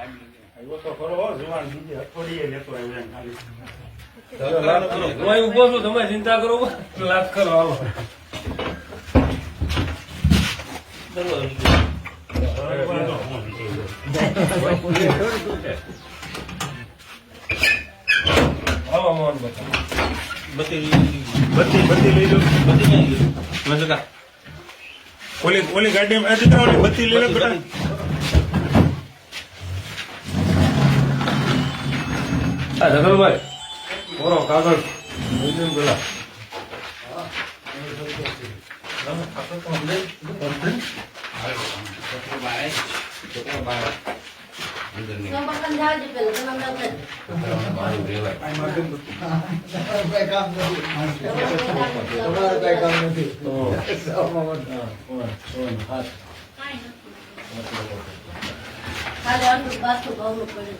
આવ્યો તો ખરો જુવાન બીજી છું તમે ચિંતા કરો લાભ કરો બત્તી બત્તી લઈ લો ઓલી ઓલી દીકરા બત્તી લઈ લો બેટા હા જગલભાઈ બોરો કાગળ. પેલા ખાલી અડધું પાછું ભાવનું પડ્યું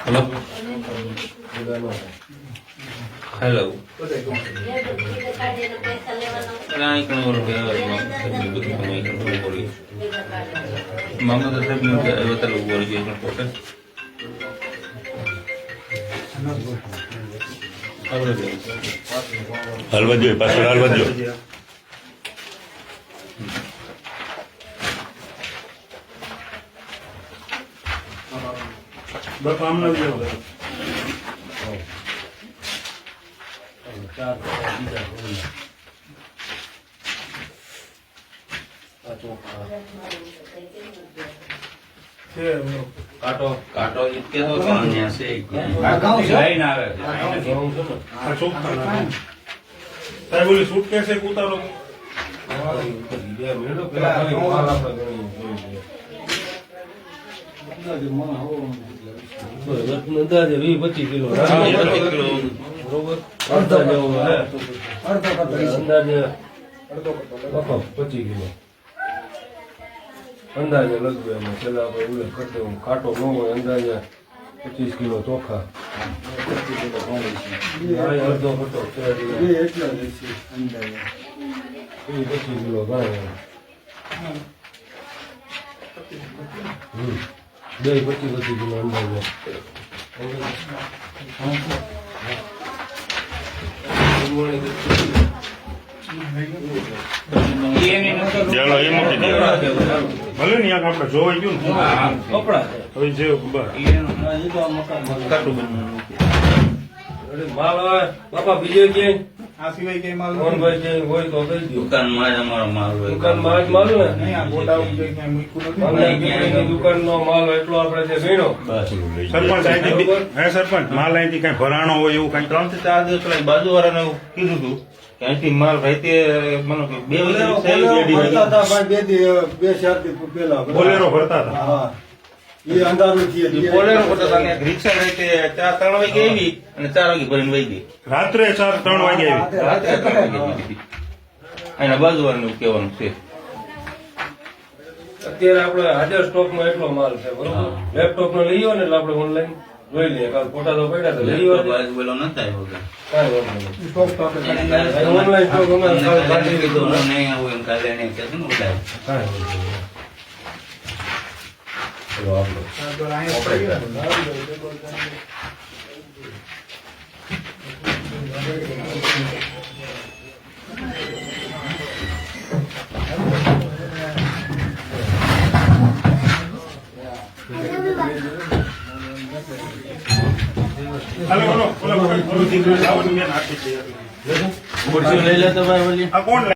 হ্যালো হ্যালো মোহাম্মদ সাহেব নিউজে আইবতাল উপরে গিয়ে পড়তে Alba Joy, pastor Alba Joy. બાપા આમ નથી જવું. ચાર બીજા કાંટો. કાંટો છે? આવે આ ચોખ્ખા નાખો. સાહેબ ઓલી suitcase એક ઉતારો પેલા ખાલી માલ આપણે ગણીએ, જોઈ લઈએ. બસ, અંદાજે વીસ પચીસ કિલો. અંદાજે પચીસ કિલો અંદાજે લગભગ એમાં છેલ્લા આપણે ઉલ્લેખ કરતો કાંટો ન હોય અંદાજે પચીસ કિલો ચોખા અડધો કટો પચીસ કિલો ગણાય હમ બે પચીસ પચીસ કિલો અંદાજે ઈ એની નથી. ચાલો એ મૂકી દો ભલે ને યાર આપણે જોવાઈ ગયું ને કપડા હવે જે બસ. બનવાનું. બાપા બીજો ક્યાંય આ સિવાય કઈ માલ મોહનભાઈ ક્યાંય હોય તો કહી દો દુકાનમાં જ અમારો માલ હોય. દુકાનમાં જ માલ ને? નહીં આ ગોડાઉન કે ક્યાંય મૂક્યું નથી. online પીપળીની માલ એટલો આપણે જે ગણ્યો સરપંચ હે સરપંચ માલ અહીંથી કઈ ભરાણો હોય એવું કઈ? ત્રણથી ચાર દિવસ પેલા બાજુવાળાને એવું કીધું હતું કે અહીંથી માલ રાતે મને બે બે ચાર પેલા બોલેરો ભરતા હતા? હા. એ અંધારું છે બોલેરો કરતા હતા રિક્ષા રાતે ચાર ત્રણ વાગે આવી અને ચાર વાગે ભરીને વહી ગઈ. રાત્રે ચાર ત્રણ વાગે આવી. રાત્રે ત્રણ વાગે એના બાજુવાળાને એવું કહેવાનું છે. અત્યારે આપણે હાજર સ્ટોકમાં એટલો માલ છે બરોબર? લેપટોપ નો લઈએ ને એટલે આપણે ઓનલાઈન જોઈ લઈએ. કાલ ફોટા તો પડ્યા તો લઈ લેપટોપ આવો આજ સ્ટોક નતા આવ્યો કે. કાંઈ વાંધો નહીં. સ્ટોક તો આપણે એને કરી કાલે online સ્ટોક અમારે તમને કાલે કાલે કાઢી કીધું, દીધો. હું નહીં આવું એમ કાલે એને કહેશે ને બોલાય. કાંઈ વાંધો નહીં. ચલો આપણે આગળ અહીંયા કરીએ. હાલો, હાલો, ઓલા ઓલા દીકરો લાવો ને બેન આપી દે. ખુરશી લઈ લે તમારે ઓલી આ કોણ